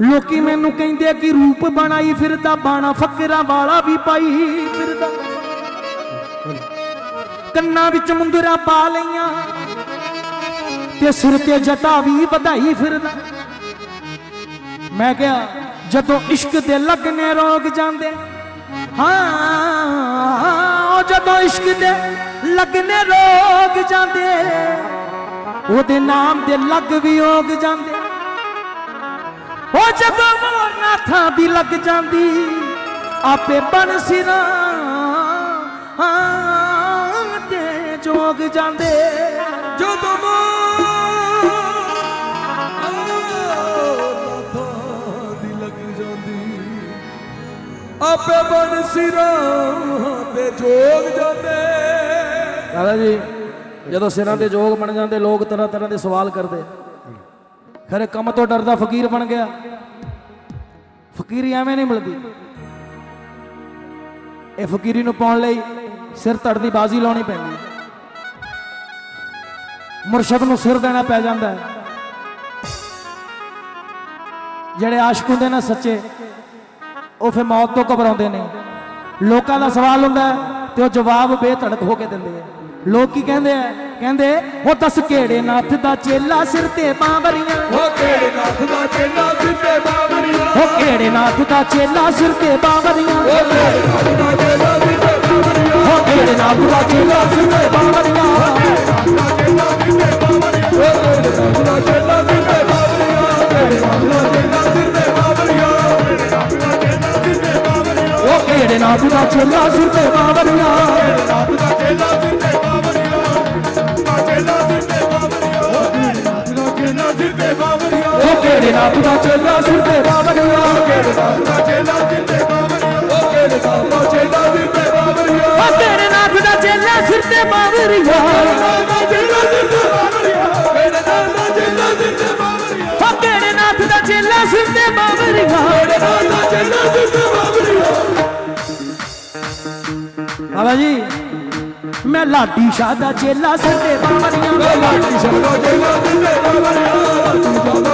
ਲੋਕੀ ਮੈਨੂੰ ਕਹਿੰਦੇ ਕਿ ਰੂਪ ਬਣਾਈ ਫਿਰਦਾ, ਬਾਣਾ ਫਕਰਾਂ ਵਾਲਾ ਵੀ ਪਾਈ ਫਿਰਦਾ। ਕੰਨਾਂ ਵਿੱਚ ਮੁੰਦਰਾ ਪਾ ਲਈਆਂ ਤੇ ਸਿਰ ਤੇ ਜਟਾ ਵੀ ਵਧਾਈ ਫਿਰਦਾ। ਮੈਂ ਕਿਹਾ, ਜਦੋਂ ਇਸ਼ਕ ਦੇ ਲੱਗਨੇ ਰੋਗ ਜਾਂਦੇ, ਹਾਂ ਉਹ ਜਦੋਂ ਇਸ਼ਕ ਦੇ ਲੱਗਨੇ ਰੋਗ ਜਾਂਦੇ, ਉਹਦੇ ਨਾਮ ਦੇ ਲੱਗ ਵੀ ਹੋਗ ਜਾਂਦੇ। ਉਹ ਜਦੋਂ ਮੋਰਨਾ ਥਾਂ ਦੀ ਲੱਗ ਜਾਂਦੀ, ਆਪੇ ਬਣ ਸਿਰਾਂ ਤੇ ਜੋਗ ਜਾਂਦੇ। ਜਦੋਂ ਦੀ ਲੱਗ ਜਾਂਦੀ, ਆਪੇ ਬਣ ਸਿਰਾਂ ਤੇ ਜੋਗ ਜਾਂਦੇ। ਦਾਦਾ ਜੀ, ਜਦੋਂ ਸਿਰਾਂ ਤੇ ਜੋਗ ਬਣ ਜਾਂਦੇ, ਲੋਕ ਤਰ੍ਹਾਂ ਤਰ੍ਹਾਂ ਦੇ ਸਵਾਲ ਕਰਦੇ। ਖਰੇ, ਕੰਮ ਤੋਂ ਡਰਦਾ ਫਕੀਰ ਬਣ ਗਿਆ। ਫਕੀਰੀ ਐਵੇਂ ਨਹੀਂ ਮਿਲਦੀ। ਇਹ ਫਕੀਰੀ ਨੂੰ ਪਾਉਣ ਲਈ ਸਿਰ ਧੜ ਦੀ ਬਾਜ਼ੀ ਲਾਉਣੀ ਪੈਂਦੀ। ਮੁਰਸ਼ਦ ਨੂੰ ਸਿਰ ਦੇਣਾ ਪੈ ਜਾਂਦਾ ਹੈ। ਜਿਹੜੇ ਆਸ਼ਕ ਹੁੰਦੇ ਨੇ ਸੱਚੇ, ਉਹ ਫਿਰ ਮੌਤ ਤੋਂ ਘਬਰਾਉਂਦੇ ਨੇ। ਲੋਕਾਂ ਦਾ ਸਵਾਲ ਹੁੰਦਾ ਹੈ ਤੇ ਉਹ ਜਵਾਬ ਬੇਧੜਕ ਹੋ ਕੇ ਦਿੰਦੇ ਆ ਲੋਕ ਕੀ ਕਹਿੰਦੇ ਆ ਕਹਿੰਦੇ ਉਹ ਦੱਸ ਕਿਹੜੇ ਨਾਥ ਦਾ ਚੇਲਾ ਸਿਰ ਤੇ ਬਾਂਵਰੀਆਂ ਉਹ ਕਿਹੜੇ ਨਾਥ ਦਾ ਚੇਲਾ ਸਿੱਧੇ ਬਾਬਰੀਆਂ ਉਹ ਕਿਹੜੇ ਨਾਥ ਦਾ ਚੇਲਾ ਸਿਰ ਤੇ ਬਾਂਵਰੀਆਂ ਉਹ ਕਿਹੜੇ ਨਾਥ ਦਾ ਚੇਲਾ ਸਿੱਧੇ ਬਾਬਰੀਆਂ ਉਹ ਕਿਹੜੇ ਨਾਥ ਦਾ ਚੇਲਾ ਸਿਰ ਤੇ ਬਾਂਵਰੀਆਂ ਦਾ ਚੇਲਾ ਉਹ ਕਿਹੜੇ ਨਾਥ ਦਾ ਚੇਲਾ ਕਿਹੜੇ ਨਾਥ ਦਾ ਚੇਲਾ ਸਿੱਧੇ ਬਾਬਰੀਆਂ ਕਿਹੜੇ ਨਾਥ ਦਾ ਚੇਲਾ ਸਿੱਧੇ ਬਾਬਰੀਆਂ ਉਹ ਕਿਹੜੇ ਨਾਥ ਦਾ ਚੇਲਾ ਸਿਰ ਤੇ ਬਾਂਵਰੀਆਂ ਕਿਹੜੇ ਨਾਥ ਦਾ ਚੇਲਾ ਸਿੱਧੇ ਬਾਬਰੀਆਂ ਉਹ ਕਿਹੜੇ ਨਾਥ ਦਾ ਚੇਲਾ ਸਿਰ ਤੇ ਬਾਂਵਰੀਆਂ ਉਹ ਕਿਹੜੇ ਨਾਥ ਦਾ ਚੇਲਾ ਸਿੱਧੇ ਬਾਬਰੀਆਂ ਉਹ ਕਿਹੜੇ ਨਾਥ ਦਾ ਚੇਲਾ ਸਿਰ ਤੇ ਬਾਂਵਰੀਆਂ ਕਿਹੜੇ ਨਾਥ ਦਾ ਚੇਲਾ ਦਾ ਚੇਲਾ ਸਿਰ ਤੇ ਬਾਂਵਰੀਆਂ ਬਾਬਾ ਜੀ ਮੈਂ ਲਾਡੀ ਸ਼ਾਹ ਦਾ ਚੇਲਾ ਸਿਰ ਤੇ ਬਾਂਵਰੀਆਂ ਲਾਡੀ ਸ਼ਾਹ ਚੇਲਾ ਬਾਬਰੀਆਂ ਲਾਡੀ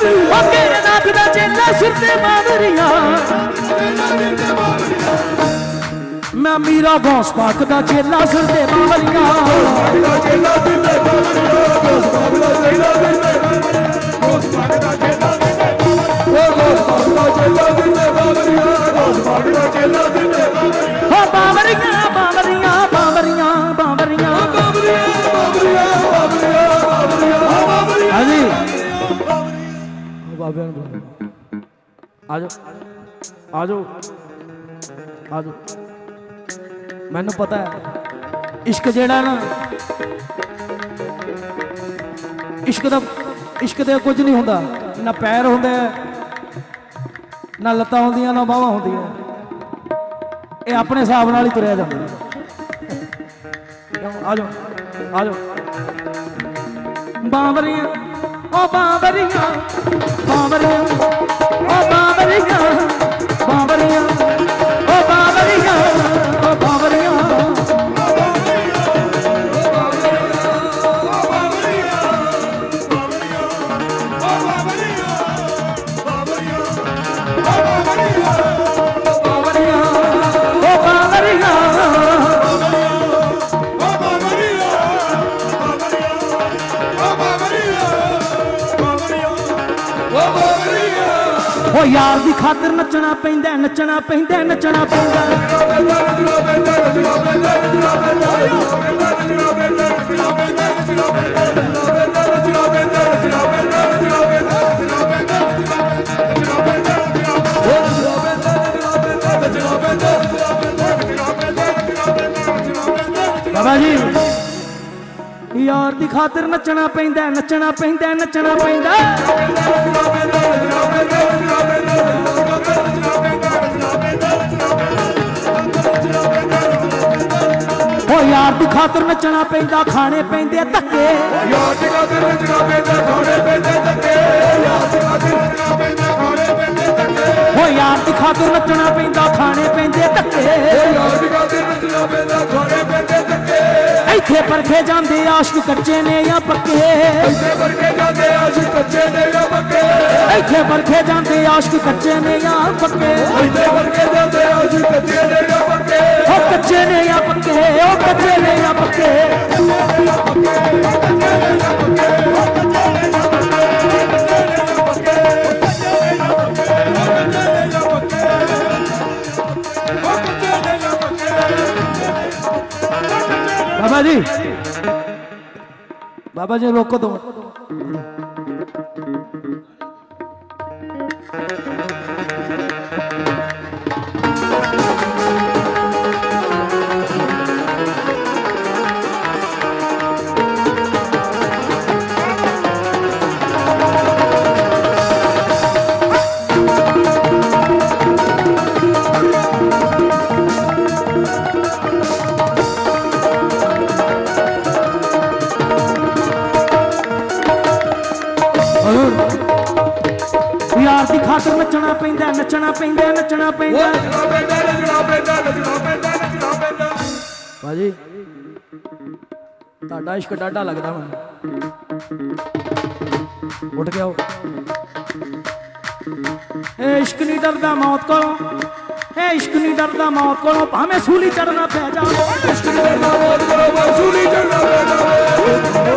ਉਹ ਕਿਹੜੇ ਨਾਥ ਦਾ ਚੇਲਾ ਸਿਰ ਤੇ ਬਾਂਵਰੀਆਂ ਮੈਂ ਮੀਰਾ ਗੌਸ ਪਾਕ ਦਾ ਚੇਲਾ ਸਿਰ ਤੇ ਬਾਂਵਰੀਆਂ ਆ ਜਾਓ ਆ ਜਾਓ ਆ ਜਾਓ ਮੈਨੂੰ ਪਤਾ ਹੈ। ਇਸ਼ਕ ਜਿਹੜਾ ਨਾ, ਇਸ਼ਕ ਦਾ, ਇਸ਼ਕ ਦੇ ਕੁਝ ਨਹੀਂ ਹੁੰਦਾ। ਨਾ ਪੈਰ ਹੁੰਦੇ ਨਾ ਲੱਤਾਂ ਹੁੰਦੀਆਂ, ਨਾ ਬਾਹਾਂ ਹੁੰਦੀਆਂ। ਇਹ ਆਪਣੇ ਹਿਸਾਬ ਨਾਲ ਹੀ ਤੁਰਿਆ ਜਾਂਦਾ। ਆ ਜਾਓ ਆ ਜਾਓ ਬਾਂਵਰੀਆਂ, ਓ ਬਾਂਵਰੀਆਂ ਬਾਂਵਰੀਆਂ। ਬਾਂਵਰੀਆਂ ਪੈਂਦਾ, ਨੱਚਣਾ ਪੈਂਦਾ ਨੱਚਣਾ ਪੈਂਦਾ। ਬਾਬਾ ਜੀ, ਯਾਰ ਦੀ ਖਾਤਰ ਨੱਚਣਾ ਪੈਂਦਾ ਨੱਚਣਾ ਪੈਂਦਾ ਨੱਚਣਾ ਪੈਂਦਾ। ਯਾਰ ਦੀ ਖਾਤਰ ਨੱਚਣਾ ਪੈਂਦਾ, ਖਾਣੇ ਪੈਂਦੇ ਧੱਕੇ। ਯਾਰ ਦੀ ਖਾਤਰ ਨੱਚਣਾ ਪੈਂਦਾ, ਖਾਣੇ ਪੈਂਦੇ ਧੱਕੇ। ਯਾਰ ਦੀ ਖਾਤਰ ਨੱਚਣਾ ਪੈਂਦਾ। ਯਾਰ ਦੀ ਖਾਤਰ ਨੱਚਣਾ ਪੈਂਦਾ ਖਾਣੇ ਪੈਂਦੇ ਧੱਕੇ। ਯਾਰ ਦੀ ਖਾਤਰ ਨੱਚਣਾ ਪੈਂਦਾ ਖਾਣੇ ਪੈਂਦੇ ਧੱਕੇ। ਇੱਥੇ ਪਰਖੇ ਜਾਂਦੇ ਆਸ਼ਕ ਕੱਚੇ ਨੇ ਜਾਂ ਪੱਕੇ। ਇੱਥੇ ਵਰਗੇ ਜਾਂਦੇ ਆਸ਼ਿਕ ਕੱਚੇ ਨੇ ਜਾਂ ਪੱਕੇ। ਇੱਥੇ ਪਰਖੇ ਜਾਂਦੇ ਆਸ਼ਕ ਕੱਚੇ ਨੇ ਜਾਂ ਪੱਕੇ। ਇੱਥੇ ਵਰਗੇ ਜਾਂਦੇ ਆਸ਼ਿਕ ਕੱਚੇ ਨੇ ਜਾਂ ਪੱਕੇ। ਓ ਕੱਚੇ ਨੇ ਜਾਂ ਪੱਕੇ ਓ ਕੱਚੇ ਨੇ ਬਾਬਾ ਜੀ ਰੋਕੋ ਨੱਚਣਾ ਪੈਂਦਾ ਨੱਚਣਾ ਪੈਂਦਾ ਨੱਚਣਾ ਪੈਂਦਾ ਨੱਚਣਾ ਪੈਂਦਾ ਨੱਚਣਾ ਪੈਂਦਾ। ਬਾਜੀ ਤੁਹਾਡਾ ਇਸ਼ਕ ਡਾਢਾ ਲੱਗਦਾ ਮੈਨੂੰ। ਉੱਠ ਕੇ ਆਓ। ਇਹ ਇਸ਼ਕ ਨਹੀਂ ਡਰਦਾ ਮੌਤ ਕੋਲੋਂ ਇਹ ਇਸ਼ਕ ਨਹੀਂ ਡਰਦਾ ਮੌਤ ਕੋਲੋਂ ਭਾਵੇਂ ਸੂਲੀ ਚੜਨਾ ਪੈ ਜਾਵੇ। ਇਸ਼ਕ ਦੇ ਨਾ ਮੌਤ ਕਰੋ ਮਸੂਲੀ ਚੜਨਾ ਪੈ ਜਾਵੇ।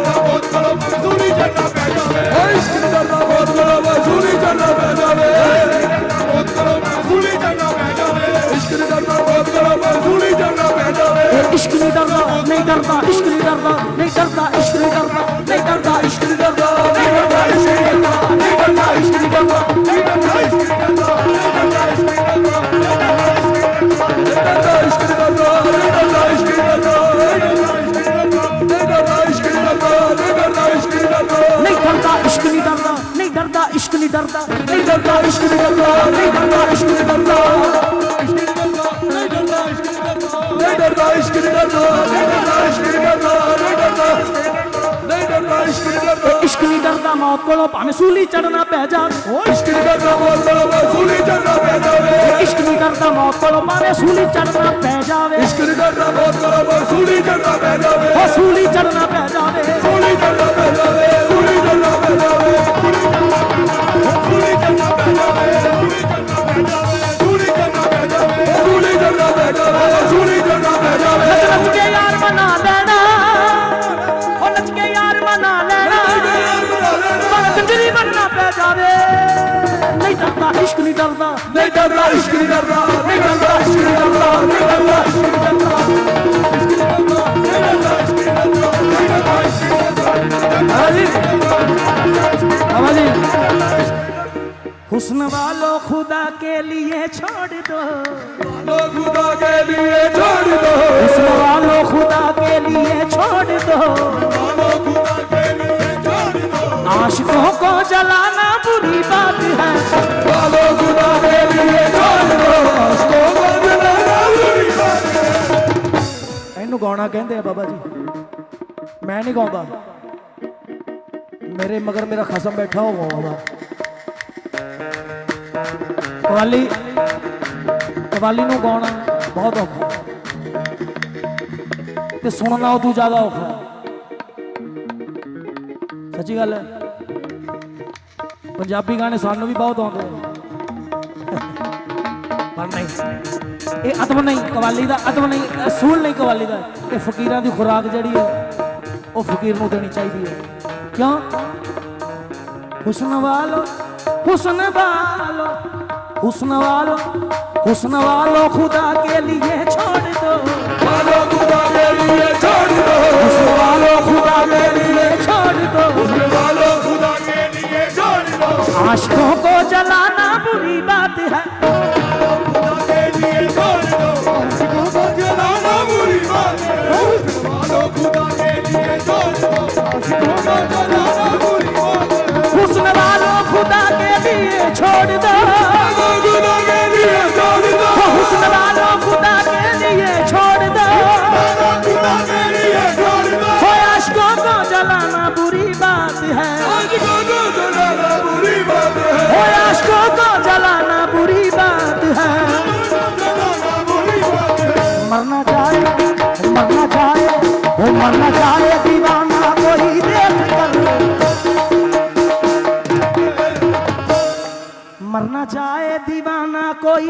ਮੌਤ ਕਰੋ ਮਸੂਲੀ ਚੜਨਾ ਪੈ ਜਾਵੇ। ਇਸ਼ਕ ਦੇ ਨਾ ਮੌਤ ਕਰੋ ਮਸੂਲੀ ਚੜਨਾ ਪੈ ਜਾਵੇ। ਡਰਦਾ ਨਹੀਂ ਡਰਦਾ ਇਸ਼ਕ ਨਹੀਂ ਡਰਦਾ ਨਹੀਂ ਡਰਦਾ ਇਸ਼ਕ ਨਹੀਂ ਡਰਦਾ ਨਹੀਂ ਡਰਦਾ ਇਸ਼ਕ ਨਹੀਂ ਡਰਦਾ ਨਹੀਂ ਡਰਦਾ ਇਸ਼ਕ ਨਹੀਂ ਡਰਦਾ ਨਹੀਂ ਡਰਦਾ ਇਸ਼ਕ ਨਹੀਂ ਡਰਦਾ ਨਹੀਂ ਡਰਦਾ ਇਸ਼ਕ ਦੇ ਨਾ ਨਹੀਂ ਡਰਦਾ ਇਸ਼ਕ ਦੇ ਨਾ ਨਹੀਂ ਡਰਦਾ ਇਸ਼ਕ ਦੇ ਨਾ ਨਹੀਂ ਡਰਦਾ ਇਸ਼ਕ ਦੇ ਨਾ ਨਹੀਂ ਡਰਦਾ ਇਸ਼ਕ ਦੇ ਨਾ ਨਹੀਂ ਡਰਦਾ ਇਸ਼ਕ ਨਹੀਂ ਡਰਦਾ ਨਹੀਂ ਡਰਦਾ ਇਸ਼ਕ ਨਹੀਂ ਡਰਦਾ ਨਹੀਂ ਡਰਦਾ ਇਸ਼ਕ ਨਹੀਂ ਡਰਦਾ ਨਹੀਂ ਡਰਦਾ ਇਸ਼ਕ ਨਹੀਂ ਡਰਦਾ ਨਹੀਂ ਡਰਦਾ ਇਸ਼ਕ ਨਹੀਂ ਡਰਦਾ ਨਹੀਂ ਡਰਦਾ ਇਸ਼ਕ ਦੇ ਨਾ ਨਹੀਂ ਡਰਦਾ ਇਸ਼ਕ ਨਹੀਂ ਡਰਦਾ ਨਹੀਂ ਡਰਦਾ ਨਹੀਂ ਡਰਦਾ ਇਸ਼ਕ ਦੇ ਨਾ ਇਸ਼ਕ ਨਹੀਂ ਡਰਦਾ ਮੌਤ ਕੋਲੋਂ ਭਾਵੇਂ ਸੂਲੀ ਚੜਨਾ ਪੈ ਜਾਵੇ ਇਸ਼ਕ ਦੀ ਕਰਦਾ ਮੌਤ ਕਰੋ ਮਸੂਲੀ ਚੜਨਾ ਪੈ ਜਾਵੇ ਇਸ਼ਕ ਨਹੀਂ ਡਰਦਾ ਮੌਤ ਕੋਲੋਂ ਭਾਵੇਂ ਸੂਲੀ ਚੜਨਾ ਪੈ ਜਾਵੇ ਇਸ਼ਕ ਦੀ ਕਰਦਾ हुस्न वालों खुदा के लिए छोड़ दो लो खुदा के लिए छोड़ दो हुस्न वालों खुदा के लिए छोड़ दो लो खुदा के लिए छोड़ दो आशिकों को जलाना ਗਾਉਣਾ ਕਹਿੰਦੇ ਆ ਬਾਬਾ ਜੀ। ਮੈਂ ਨਹੀਂ ਗਾਉਂਦਾ। ਮੇਰੇ ਮਗਰ ਮੇਰਾ ਖਸਮ ਬੈਠਾ ਉਹ ਗਾਉਂਦਾ ਕਵਾਲੀ ਕਵਾਲੀ ਨੂੰ ਗਾਉਣਾ ਬਹੁਤ ਔਖਾ। ਤੇ ਸੁਣਨਾ ਉਦੋਂ ਜ਼ਿਆਦਾ ਔਖਾ। ਸੱਚੀ ਗੱਲ ਹੈ। ਪੰਜਾਬੀ ਗਾਣੇ ਸਾਨੂੰ ਵੀ ਬਹੁਤ ਆਉਂਦੇ ਆ। ਇਹ ਅਦਬ ਨਹੀਂ ਕਵਾਲੀ ਦਾ ਅਦਬ ਨਹੀਂ ਅਸੂਲ ਨਹੀਂ ਕਵਾਲੀ ਦਾ ਇਹ ਫਕੀਰਾਂ ਦੀ ਖੁਰਾਕ ਜਿਹੜੀ ਹੈ ਉਹ ਫਕੀਰ ਨੂੰ ਦੇਣੀ ਚਾਹੀਦੀ ਹੈ ਕਿਉਂ ਹੁਸਨ ਵਾਲੋ ਹੁਸਨ ਵਾਲੋ ਹੁਸਨ ਵਾਲੋ ਹੁਸਨ ਵਾਲੋ खुदा के लिए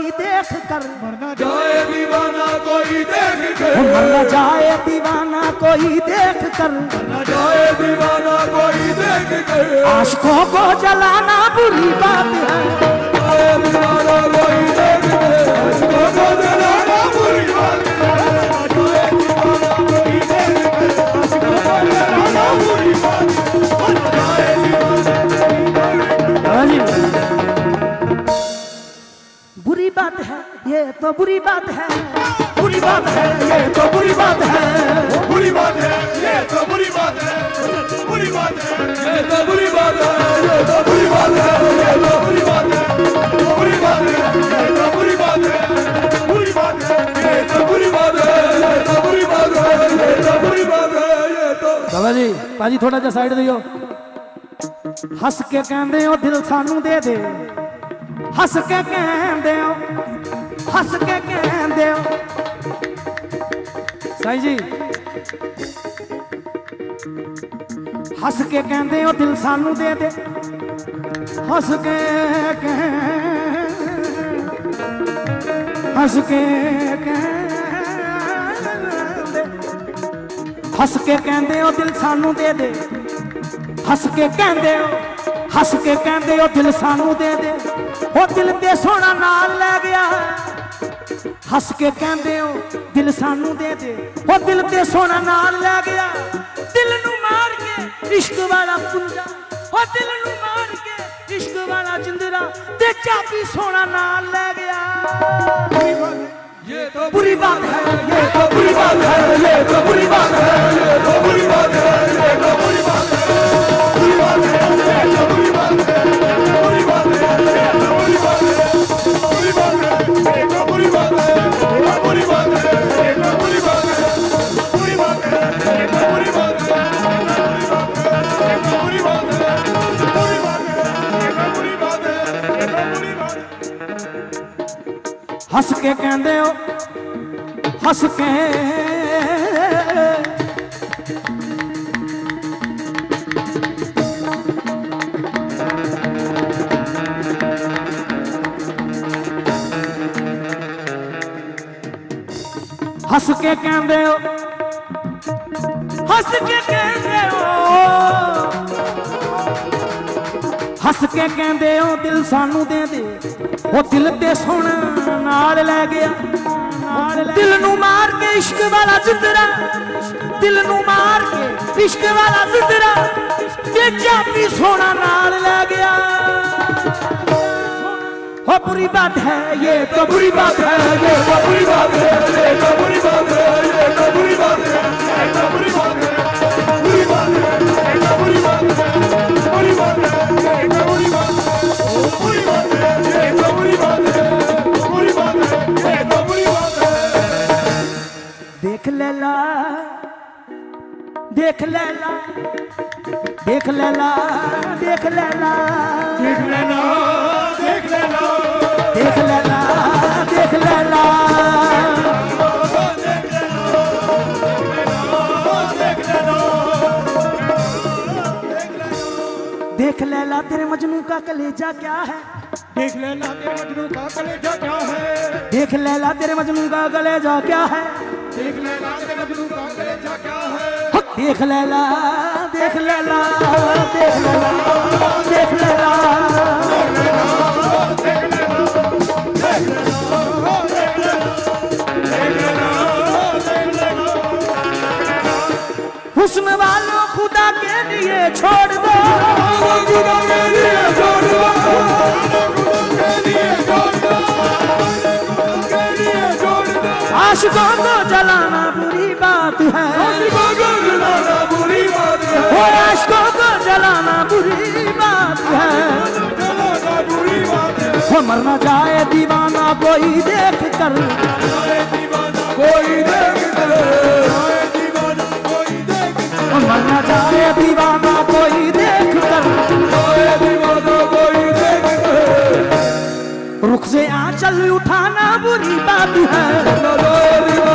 कोई देख कर जाए दीवाना कोई देख के ओ मरना चाहे दीवाना कोई देख कर न जाए दीवाना कोई देख के आशिकों को जलाना बुरी बात है ये तो बुरी बात है बुरी बात है ये तो बुरी बात है बुरी बात है ये तो बुरी बात है बुरी बात है ये तो बुरी बात है ये तो बुरी बात है ये तो बुरी बात है बुरी बात है ये तो बुरी बात है बुरी बात है ये तो बुरी बात है ये तो बुरी बात है ये तो बुरी बात है ये तो ਬਾਬਾ ਜੀ ਭਾਜੀ ਥੋੜਾ ਜਿਹਾ ਸਾਈਡ ਦਿਓ ਹੱਸ ਕੇ ਕਹਿੰਦੇ ਹੋ ਦਿਲ ਸਾਨੂੰ ਦੇ ਦੇ ਹੱਸ ਕੇ ਕਹਿੰਦੇ ਹੋ ਹੱਸ ਕੇ ਕਹਿੰਦੇ ਹੋ। ਸਾਈ ਜੀ। ਹੱਸ ਕੇ ਕਹਿੰਦੇ ਹੋ, ਦਿਲ ਸਾਨੂੰ ਦੇ ਦੇ। ਹੱਸ ਕੇ ਕਹਿ ਹੱਸ ਕੇ ਕਹਿੰਦੇ। ਹੱਸ ਕੇ ਕਹਿੰਦੇ ਹੋ, ਦਿਲ ਸਾਨੂੰ ਦੇ ਦੇ। ਹੱਸ ਕੇ ਕਹਿੰਦੇ ਹੋ, ਹੱਸ ਕੇ ਕਹਿੰਦੇ ਹੋ, ਦਿਲ ਸਾਨੂੰ ਦੇ ਦੇ। ਉਹ ਦਿਲ ਤੇ ਸੋਹਣਾ ਨਾਲ ਲੈ ਗਿਆ। ਹੱਸ ਕੇ ਕਹਿੰਦੇ ਹੋ ਦਿਲ ਸਾਨੂੰ ਦੇ ਦੇ। ਉਹ ਦਿਲ ਤੇ ਸੋਨਾ ਨਾਲ ਲੈ ਗਿਆ। ਦਿਲ ਨੂੰ ਮਾਰ ਕੇ ਇਸ਼ਕ ਵਾਲਾ ਪੁੰਜਾ। ਉਹ ਦਿਲ ਨੂੰ ਮਾਰ ਕੇ ਇਸ਼ਕ ਵਾਲਾ ਜਿੰਦਰਾ ਤੇ ਚਾਬੀ ਸੋਨਾ ਨਾਲ ਲੈ ਗਿਆ। ਬੁਰੀ ਬਾਤ ਹੈ ਇਹ ਤਾਂ ਬੁਰੀ ਬਾਤ ਹੈ ਇਹ ਤਾਂ ਬੁਰੀ ਬਾਤ ਹੈ ਇਹ ਤਾਂ ਬੁਰੀ ਬਾਤ ਹੈ ਇਹ ਤਾਂ ਬੁਰੀ ਬਾਤ ਹੈ। ਕੇ ਕਹਿੰਦੇ ਹੋ ਹੱਸ ਕੇ। ਹੱਸ ਕੇ ਕਹਿੰਦੇ ਹੋ ਹੱਸ ਕੇ ਹੱਸ ਕੇ ਕਹਿੰਦੇ ਹੋ ਦਿਲ ਸਾਨੂੰ ਦੇ ਦੇ ਉਹ ਦਿਲ ਤੇ ਸੁਣ ਨਾਲ ਲੈ ਗਿਆ ਦਿਲ ਨੂੰ ਮਾਰ ਕੇ ਇਸ਼ਕ ਵਾਲਾ ਜਿੰਦਰਾ ਦਿਲ ਨੂੰ ਮਾਰ ਕੇ ਇਸ਼ਕ ਵਾਲਾ ਜਿੰਦਰਾ ਤੇ ਚਾਬੀ ਸੋਨਾ ਨਾਲ ਲੈ ਗਿਆ हो बुरी बात है ये तो बुरी बात है ये तो बुरी बात है ये तो बुरी बात है ये तो बुरी बात है ये तो बुरी बात है देख लैला देख लैला देख लैला। देख लेना देख लेना देख लैला देख लैला। देख लेना तेरे मजनू का कलेजा क्या है? देख लेना तेरे मजनू का कलेजा क्या है? देख लैला तेरे मजनू का कलेजा क्या है? देख लेना तेरे मजनू का कलेजा क्या है? देख लैला देख लैला देख लैला देख लैला। हुस्न वालों खुदा के लिए छोड़ दो। खुदा के लिए छोड़ दो आशिकों को जलाना बुरी बात है। को जलाना बुरी बात है। मरना जाए दीवाना, कोई देख कर। कोई देख कर मरना जाए दीवाना, कोई देख कर। रुख से आंचल उठाना बुरी बात है।